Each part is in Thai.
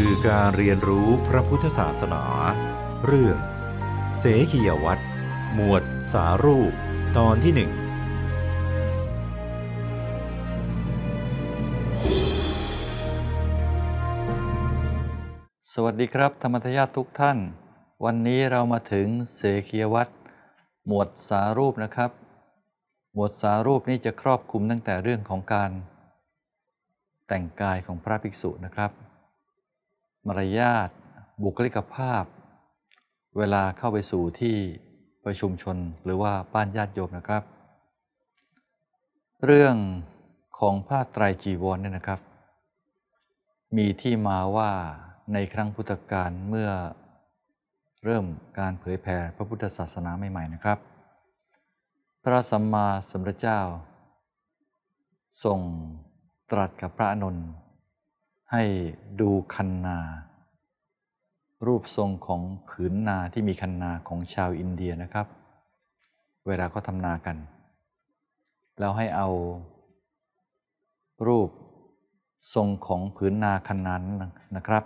สื่อการเรียนรู้พระพุทธศาสนา เรื่อง เสขียวัตรหมวดสารูป ตอนที่หนึ่งสวัสดีครับ ธรรมทายาททุกท่าน วันนี้เรามาถึงเสขียวัตรหมวดสารูปนะครับ หมวดสารูปนี้จะครอบคลุมตั้งแต่เรื่องของการแต่งกายของพระภิกษุนะครับ มารยาท บุคลิกภาพ เวลาเข้าไปสู่ที่ประชุมชนหรือว่าบ้านญาติโยมนะครับ เรื่องของผ้าไตรจีวรเนี่ยนะครับ มีที่มาว่าในครั้งพุทธกาลเมื่อเริ่มการเผยแผ่พระพุทธศาสนาใหม่ๆนะครับ พระสัมมาสัมพุทธเจ้าทรงตรัสกับพระอานน ให้ดูคันนา รูปทรงของผืนนาที่มีคันนาของชาวอินเดียนะครับ เวลาเขาทำนากัน แล้วให้เอา รูปทรงของผืนนาคันนั้นนะครับ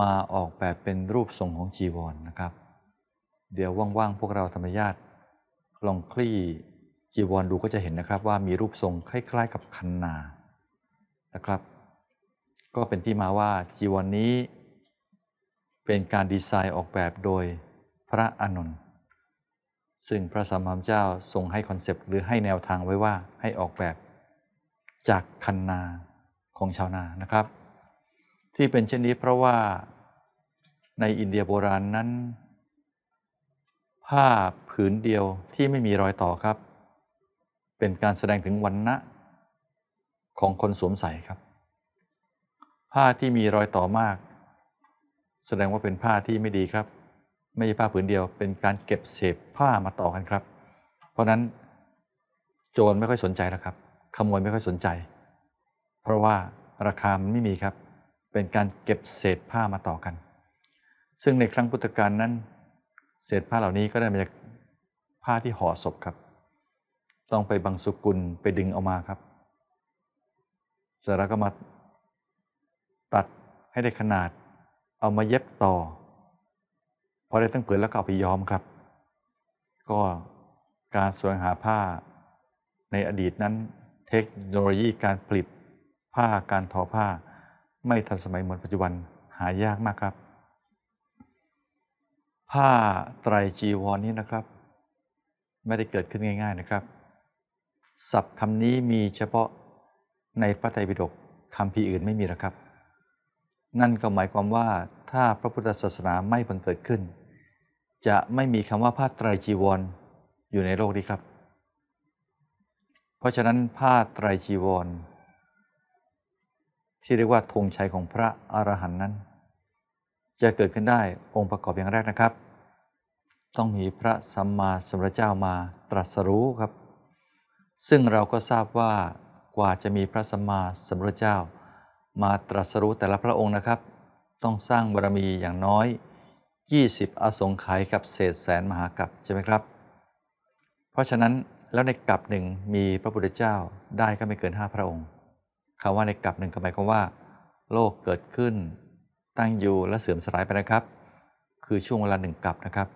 มาออกแบบเป็นรูปทรงของจีวรนนะครับ เดี๋ยวว่างๆพวกเราธรรมญาติลองคลี่จีวรดูก็จะเห็นนะครับว่ามีรูปทรงคล้าย ๆ กับคันนานะครับ ก็เป็นที่มาว่าจีวรนนี้ เป็นการดีไซน์ออกแบบโดยพระอานนท์ซึ่งพระสัมมาสัมพุทธเจ้าทรงให้คอนเซปต์หรือให้แนวทางไว้ว่าให้ออกแบบจากคันนาของชาวนานะครับ ที่เป็นเช่นนี้เพราะว่าในอินเดียโบราณนั้น ผ้าผืนเดียวที่ไม่มีรอยต่อครับ เป็นการแสดงถึงวันณะของคนสวมใส่ครับ ผ้าที่มีรอยต่อมาก แสดงว่าเป็นผ้าที่ไม่ดีครับ ไม่ใช่ผ้าผืนเดียว เป็นการเก็บเศษผ้ามาต่อกันครับ เพราะนั้นโจรไม่ค่อยสนใจแล้วครับ ขโมยไม่ค่อยสนใจ เพราะว่าราคามันไม่มีครับ เป็นการเก็บเศษผ้ามาต่อกัน ซึ่งในครั้งพุทธกาลนั้น เศษผ้าเหล่านี้ก็ได้มาจากผ้าที่ห่อศพครับ ต้องไปบังสุกุลไปดึงเอามาครับเสร็จแล้วก็มา ตัดให้ได้ขนาด เอามาเย็บต่อ พอได้ตั้งผืนแล้วก็เอาไปย้อมครับ ก็การสวยหาผ้าในอดีตนั้น เทคโนโลยีการผลิตผ้าการทอผ้า ไม่ทันสมัยเหมือนปัจจุบันหายากมากครับ ผ้าไตรจีวรนี้นะครับ ไม่ได้เกิดขึ้นง่าย ๆนะครับศัพท์คำนี้มีเฉพาะในพระไตรปิฎกคำพีอื่นไม่มีหรอกครับ นั่นก็หมายความว่าถ้าพระพุทธศาสนาไม่บังเกิดขึ้น จะไม่มีคำว่าผ้าไตรจีวรอยู่ในโลกนี้ครับ เพราะฉะนั้นผ้าไตรจีวร ที่เรียกว่าธงชัยของพระอรหันต์นั้น จะเกิดขึ้นได้องค์ประกอบอย่างแรกนะครับ ต้องมีพระสัมมาสัมพุทธเจ้ามาตรัสรู้ครับ ซึ่งเราก็ทราบว่ากว่าจะมีพระสัมมาสัมพุทธเจ้า มาตรัสรู้แต่ละพระองค์นะครับ ต้องสร้างบารมีอย่างน้อย 20 อสงไขยกับเศษแสนมหากัปใช่ไหมครับ เพราะฉะนั้นแล้วในกัปหนึ่งมีพระพุทธเจ้าได้ก็ไม่เกิน 5 พระองค์คำว่าในกัปหนึ่งก็หมายความว่า โลกเกิดขึ้น ตั้งอยู่และเสื่อมสลายไปนะครับ คือช่วงเวลาหนึ่งกัปนะครับ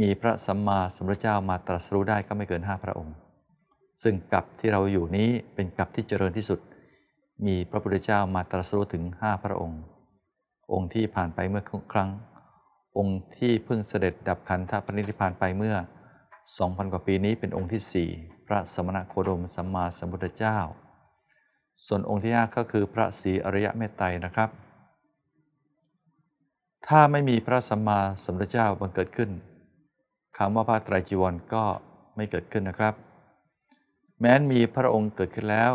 มีพระสัมมาสัมพุทธเจ้ามาตรัสรู้ได้ก็ไม่เกิน 5 พระองค์ ซึ่งกัปที่เราอยู่นี้เป็นกัปที่เจริญที่สุด มีพระพุทธเจ้ามาตรัสรู้ถึง5พระองค์ องค์ที่ผ่านไปเมื่อครั้ง องค์ที่เพิ่งเสด็จดับขันธปรินิพพานไปเมื่อ 2,000 กว่าปีนี้เป็นองค์ที่4พระสมณโคดมสัมมาสัมพุทธเจ้า ส่วนองค์ที่5ก็คือพระศรีอริยะเมตไตรนะครับ ถ้าไม่มีพระสัมมาสัมพุทธเจ้าบังเกิดขึ้นคำว่าพระไตรจีวรก็ไม่เกิดขึ้นนะครับ แม้นมีพระองค์เกิดขึ้นแล้ว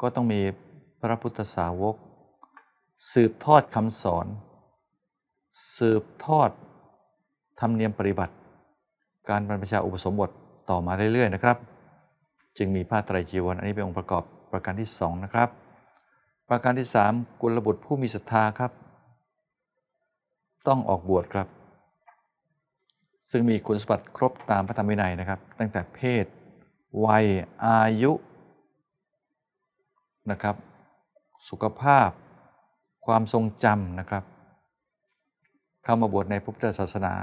ก็ต้องมี พระพุทธสาวก สืบทอดคำสอน สืบทอดธรรมเนียมปฏิบัติ การบรรพชาอุปสมบทต่อมาเรื่อยๆนะครับ จึงมีผ้าไตรจีวรอันนี้เป็นองค์ประกอบประการที่สองนะครับ ประการที่สามกุลบุตรผู้มีศรัทธาครับ ต้องออกบวชครับ ซึ่งมีคุณสมบัติครบตามพระธรรมวินัยนะครับ ตั้งแต่เพศ วัยอายุนะครับ สุขภาพ ความทรงจำนะครับ เข้ามาบวชในพุทธศาสนา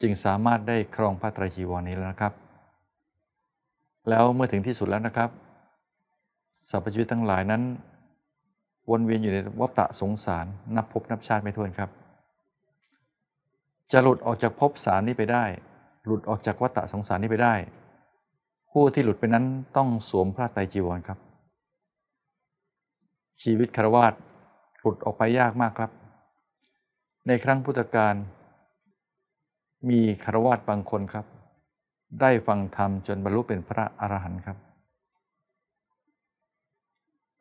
จึงสามารถได้ครองพระไตรจีวรนี้แล้วนะครับ แล้วเมื่อถึงที่สุดแล้วนะครับสรรพชีวิตทั้งหลายนั้น วนเวียนอยู่ในวัฏฏะสงสาร นับภพนับชาติไม่ถ้วนครับ จะหลุดออกจากภพสารนี้ไปได้ หลุดออกจากวัฏฏะสงสารนี้ไปได้ ผู้ที่หลุดไปนั้นต้องสวมพระไตรจีวรครับ ชีวิตคารวาสหลุดออกไปยากมากครับ ในครั้งพุทธกาลมีคารวาสบางคนครับ ได้ฟังธรรมจนบรรลุเป็นพระอรหันต์ครับ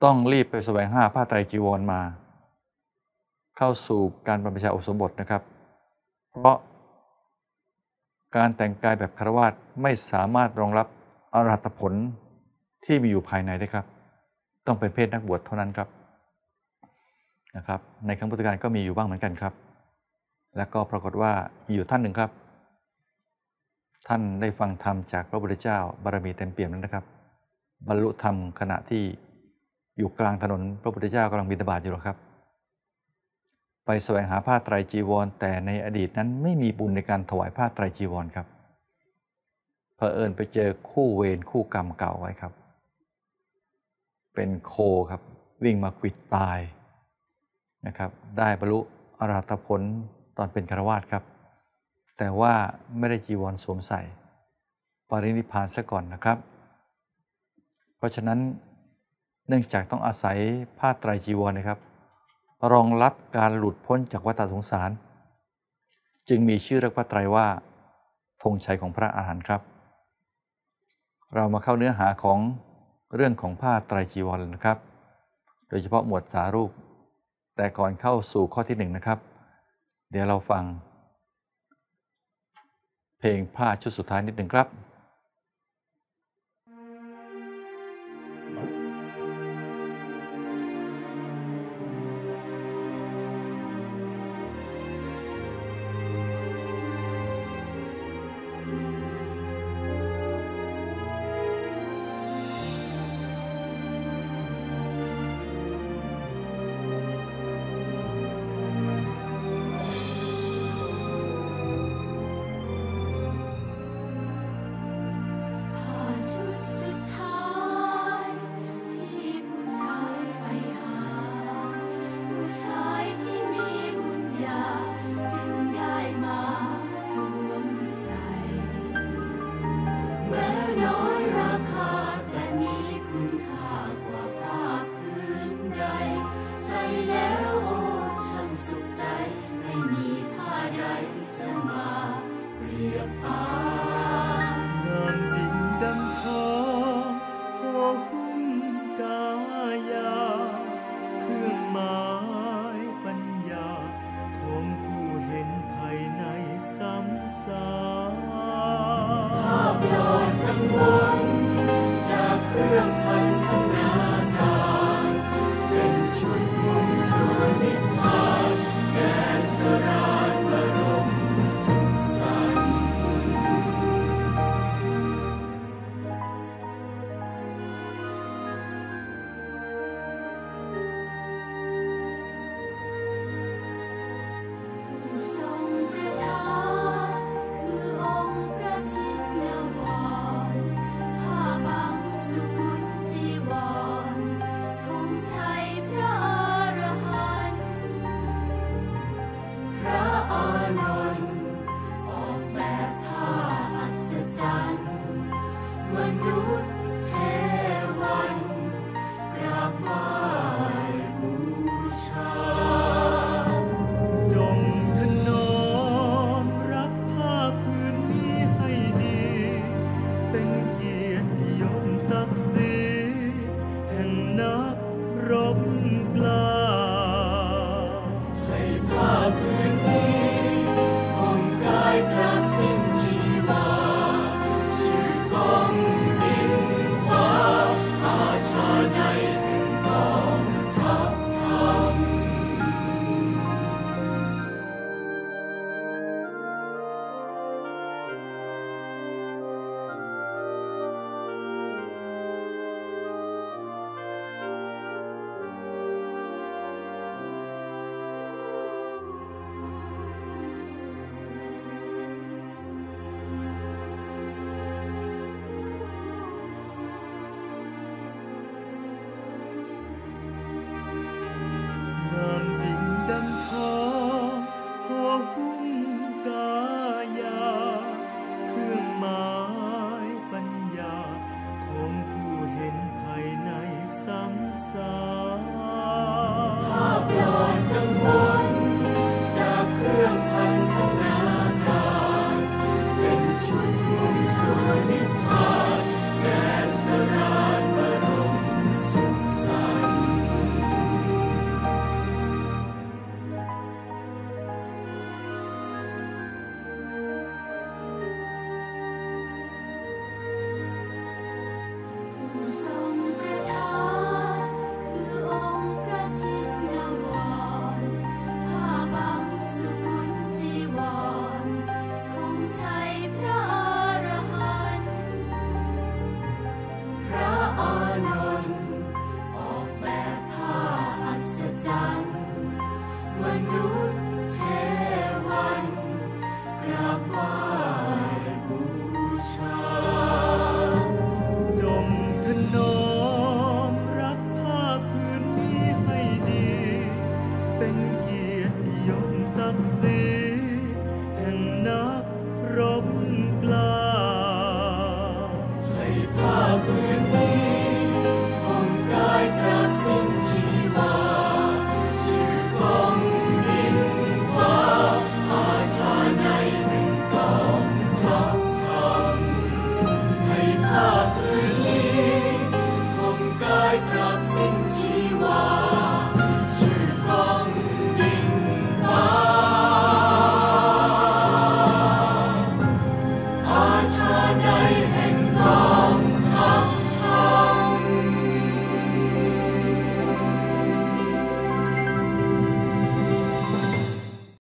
ต้องรีบไปแสวงหาผ้าไตรจีวรมา เข้าสู่การบรรพชาอุสมบทนะครับ เพราะการแต่งกายแบบคารวาสไม่สามารถรองรับอรหัตผลที่มีอยู่ภายในได้ครับ ต้องเป็นเพศนักบวชเท่านั้นครับนะครับ ในครั้งพุทธกาลก็มีอยู่บ้างเหมือนกันครับ แล้วก็ปรากฏว่ามีอยู่ท่านหนึ่งครับ ท่านได้ฟังธรรมจากพระพุทธเจ้าบารมีเต็มเปี่ยมนั้นนะครับ บรรลุธรรมขณะที่อยู่กลางถนนพระพุทธเจ้ากำลังบิณฑบาตอยู่หรอครับ ไปแสวงหาผ้าไตรจีวร แต่ในอดีตนั้นไม่มีบุญในการถวายผ้าไตรจีวรครับเผอิญไปเจอคู่เวรคู่กรรมเก่าไว้ครับ เป็นโคครับ วิ่งมาขิดตายนะครับ ได้บรรลุอรหัตผลตอนเป็นคารวาสครับ แต่ว่าไม่ได้จีวรสวมใส่ ปรินิพพานซะก่อนนะครับ เพราะฉะนั้นเนื่องจากต้องอาศัยผ้าไตรจีวรนะครับ รองรับการหลุดพ้นจากวัฏสงสาร จึงมีชื่อเรียกว่าไตรว่าธงชัยของพระอาหารหันต์ครับ เรามาเข้าเนื้อหาของ เรื่องของผ้าไตรจีวรนะครับ โดยเฉพาะหมวดสารูป แต่ก่อนเข้าสู่ข้อที่หนึ่งนะครับ เดี๋ยวเราฟัง เพลงผ้าชุดสุดท้ายนิดหนึ่งครับ